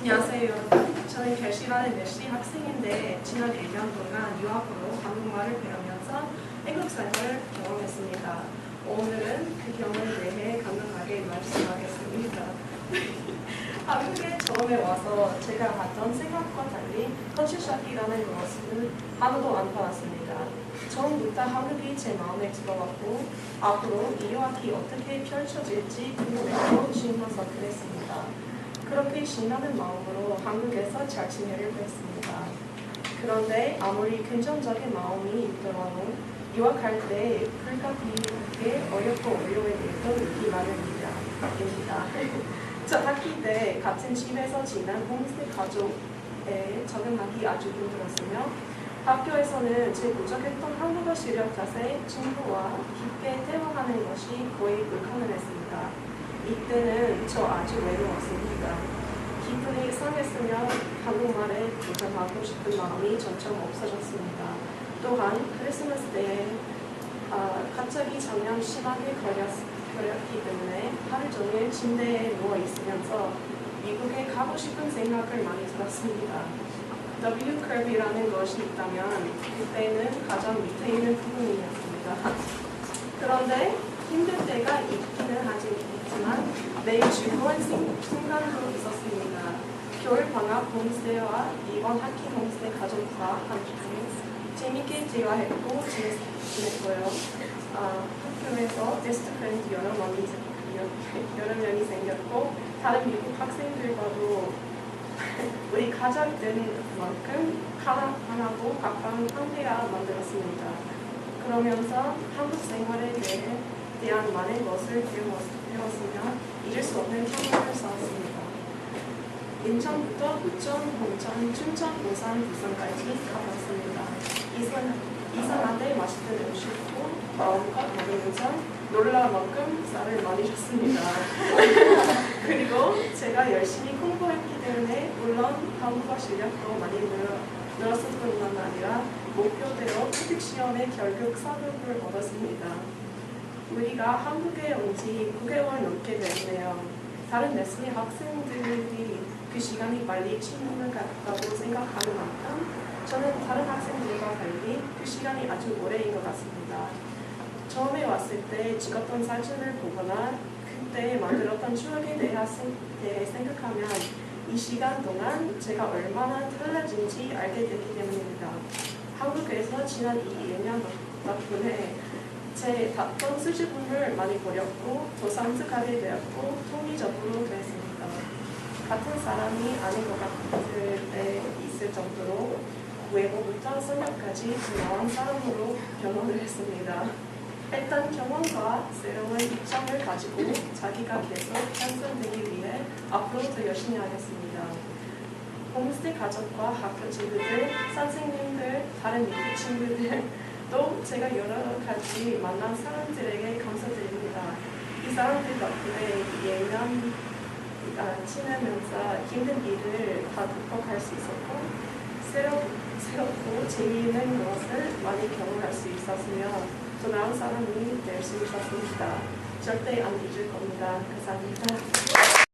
안녕하세요. 저는 결실하는 내시 학생인데 지난 1년 동안 유학으로 한국말을 배우면서 한국 생활을 경험했습니다. 오늘은 그 경험에 대해 간단하게 말씀하겠습니다. 한국에 처음에 와서 제가 하던 생각과 달리 컨실샵이라는 것은 하나도 안 받았습니다. 처음부터 한국이 제 마음에 들어왔고 앞으로 이 유학이 어떻게 펼쳐질지 궁금했고. 그렇게 신나는 마음으로 한국에서 잘 지내려고 했습니다. 그런데 아무리 긍정적인 마음이 있더라도 유학할 때 불가피하게 어렵고 어려움에 대해서 마련입니다. 저 학기 때 같은 집에서 지낸 홈스테이 가족에 적응하기 아주 힘들었으며 학교에서는 제 부족했던 한국어 실력 자세 친구와 깊게 대화하는 것이 거의 불가능했습니다. 이때는 저 아주 외로웠습니다. 기분이 상했으며 한국말에 도전하고 싶은 마음이 점점 없어졌습니다. 또한 크리스마스 때에 아, 갑자기 작년 심하게 걸렸, 걸렸기 때문에 하루 종일 침대에 누워 있으면서 미국에 가고 싶은 생각을 많이 들었습니다. W 커브라는 것이 있다면 그때는 가장 밑에 있는 부분이었습니다. 그런데 때가 있기는 하지 있지만 매일 즐거운 순- 순간도 있었습니다. 겨울 방학 홈스테이와 이번 학기 홈스테이 가족과 함께 재밌게 대화했고 지냈- 지냈고요. 아, 학교에서 베스트 프렌드 여러 명이 생- 여러 명이 생겼고 다른 미국 학생들과도 우리 가족 된 만큼 하나고 가까운 관계가 만들었습니다. 그러면서 한국 생활에 대해 대한 많은 것을 배웠- 배웠으며 잊을 수 없는 경험을 쌓았습니다. 인천부터 부천, 홍천, 춘천, 부산, 부산까지 가봤습니다. 이산, 이산한데 맛있는 음식도 마음껏 먹으면서 놀랄 만큼 쌀을 많이 줬습니다. 그리고 제가 열심히 공부했기 때문에 물론 한국어 실력도 많이 늘었을 뿐만 아니라 목표대로 토픽 시험에 결국 상급을 얻었습니다. 우리가 한국에 온 지 9개월 넘게 됐네요. 다른 레슨의 학생들이 그 시간이 빨리 지나갔다고 생각하는 만큼 저는 다른 학생들과 달리 그 시간이 아주 오래인 것 같습니다. 처음에 왔을 때 찍었던 사진을 보거나 그때 만들었던 추억에 대해 생각하면 이 시간 동안 제가 얼마나 달라진지 알게 되기 때문입니다. 한국에서 지난 이 2년 덕분에 제 답변 수줍음을 많이 버렸고 더 성숙하게 되었고 통리적으로 됐습니다. 같은 사람이 아닌 것 같을 때 있을 정도로 외모부터 성격까지 중요한 사람으로 변화를 했습니다. 일단 경험과 새로운 입장을 가지고 자기가 계속 향상되기 위해 앞으로 더 열심히 하겠습니다. 홈스테이 가족과 학교 친구들, 선생님들, 다른 친구들, 또 제가 여러 가지 만난 사람들에게 감사드립니다. 이 사람들 덕분에 2년 아, 지내면서 힘든 일을 다 극복할 수 있었고 새로, 새롭고 재미있는 것을 많이 경험할 수 있었으며 더 나은 사람이 될 수 있었습니다. 절대 안 잊을 겁니다. 감사합니다.